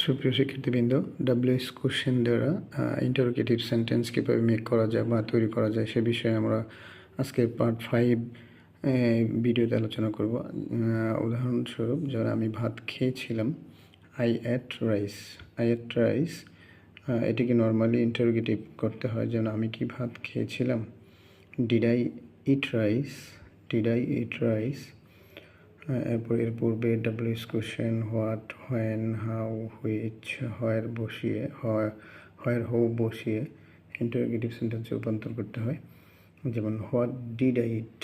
সুপ্রিয় শিক্ষার্থীবৃন্দ WS question দ্বারা ইন্টারোগেটিভ সেন্টেন্স কীভাবে মেক করা যায় বা তৈরি করা যায় সে বিষয়ে আমরা আজকে পার্ট ফাইভ ভিডিওতে আলোচনা করব। উদাহরণস্বরূপ যারা আমি ভাত খেয়েছিলাম I ate rice I ate rice এটিকে নর্মালি ইন্টারোগেটিভ করতে হয়, যেন আমি কি ভাত খেয়েছিলাম? Did I eat rice did I eat rice এরপর, এর পূর্বে WS question what when how which where বসিয়ে হয়ের হো বসিয়ে ইন্টারোগেটিভ সেন্টেন্সে রূপান্তর করতে হয়। যেমন what did I eat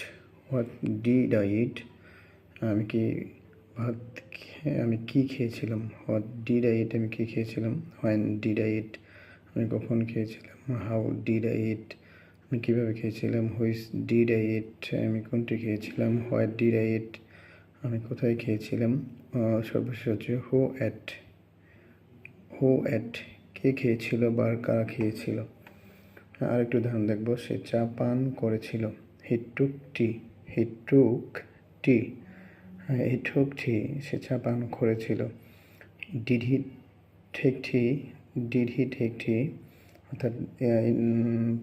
what did I eat আমি কি ভাত আমি কি খেয়েছিলাম? হোয়াট ডিড আই ইট আমি কি খেয়েছিলাম? হোয়েন ডিড আই ইট আমি কখন খেয়েছিলাম? হাউ ডিড আই ইট আমি কীভাবে খেয়েছিলাম? হুইস ডিড আই ইট আমি কোনটি খেয়েছিলাম? হোয়াট ডিড আই ইট আমি কোথায় খেয়েছিলাম? সর্বশেষ হচ্ছে হু অ্যাট হু অ্যাট কে খেয়েছিল বা কারা খেয়েছিল? আরেকটু উদাহরণ দেখব, সে চা পান করেছিল। হি টুক টি হিটুক টি হি টুক টি সে চা পান করেছিল। ডিড ঠেক ডিড হি ঠেক টি অর্থাৎ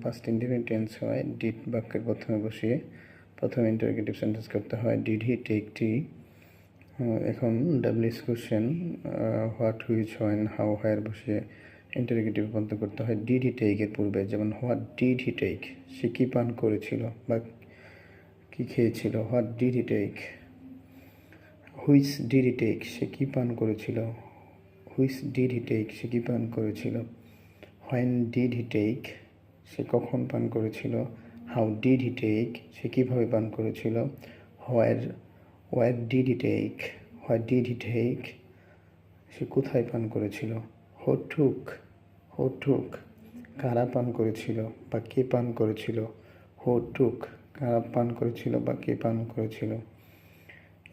পাস্ট টেন্স হয়। ডিড বাক্যের প্রথমে বসিয়ে প্রথমে ইন্টারগেটিভ সেন্টেন্স করতে হয় ডিড হি টেক টি এখন W H question what which when how where বসিয়ে ইন্টারগেটিভ রূপান্তর করতে হয় ডিড হি টেকের পূর্বে? যেমন হোয়াট ডিড হি টেক সে কী পান করেছিল বা কী খেয়েছিল? What did he take which did he take সে কী পান করেছিল? হুইচ ডিড হি টেক সে কী পান করেছিল? হোয়েন ডিড হি টেক সে কখন পান করেছিল? হাউ ডিড হি টেক সে কীভাবে পান করেছিল? Where where did he take where did he take সে কোথায় পান করেছিল? হো টুক হো টুক কারা পান করেছিল বা কে পান করেছিল? হো টুক কারা পান করেছিল বা কে পান করেছিল?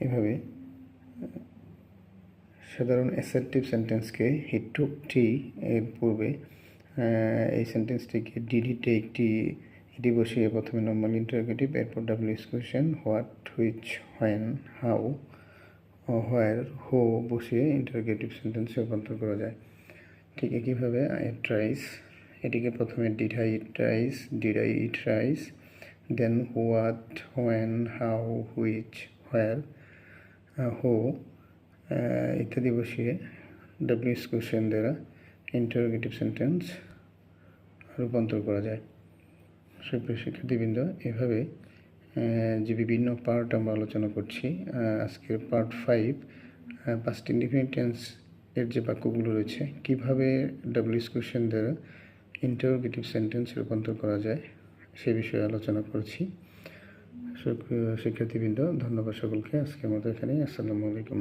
এভাবে, সাধারণ অ্যাসার্টিভ সেন্টেন্সকে হি টুক টি এর পূর্বে এই সেন্টেন্সটিকে ডিডি টেক টি এটি বসিয়ে প্রথমে নর্মাল ইন্টারোগেটিভ এরপর W question what which when how where who বসিয়ে ইন্টারোগেটিভ সেন্টেন্সে রূপান্তর করা যায়। ঠিক একইভাবে আই ট্রাইস এটিকে প্রথমে did I eat rice did I eat rice then what when how which where who ইত্যাদি বসিয়ে ডাব্লিউএস কোশ্চেন দ্বারা ইন্টারোগেটিভ সেন্টেন্স রূপান্তর করা যায়। সুপ্রিয় শিক্ষার্থীবৃন্দ, এভাবে যে বিভিন্ন পার্ট আমরা আলোচনা করছি আজকের part five past indefinite tense এর যে বাক্যগুলো রয়েছে, কীভাবে ডাব্লিউএস কোশ্চেন দ্বারা ইন্টারোগেটিভ সেন্টেন্স রূপান্তর করা যায়, সে বিষয়ে আলোচনা করছি। শিক্ষার্থীবৃন্দ, ধন্যবাদ সকলকে, আজকের মতো এখানেই, আসসালামু আলাইকুম।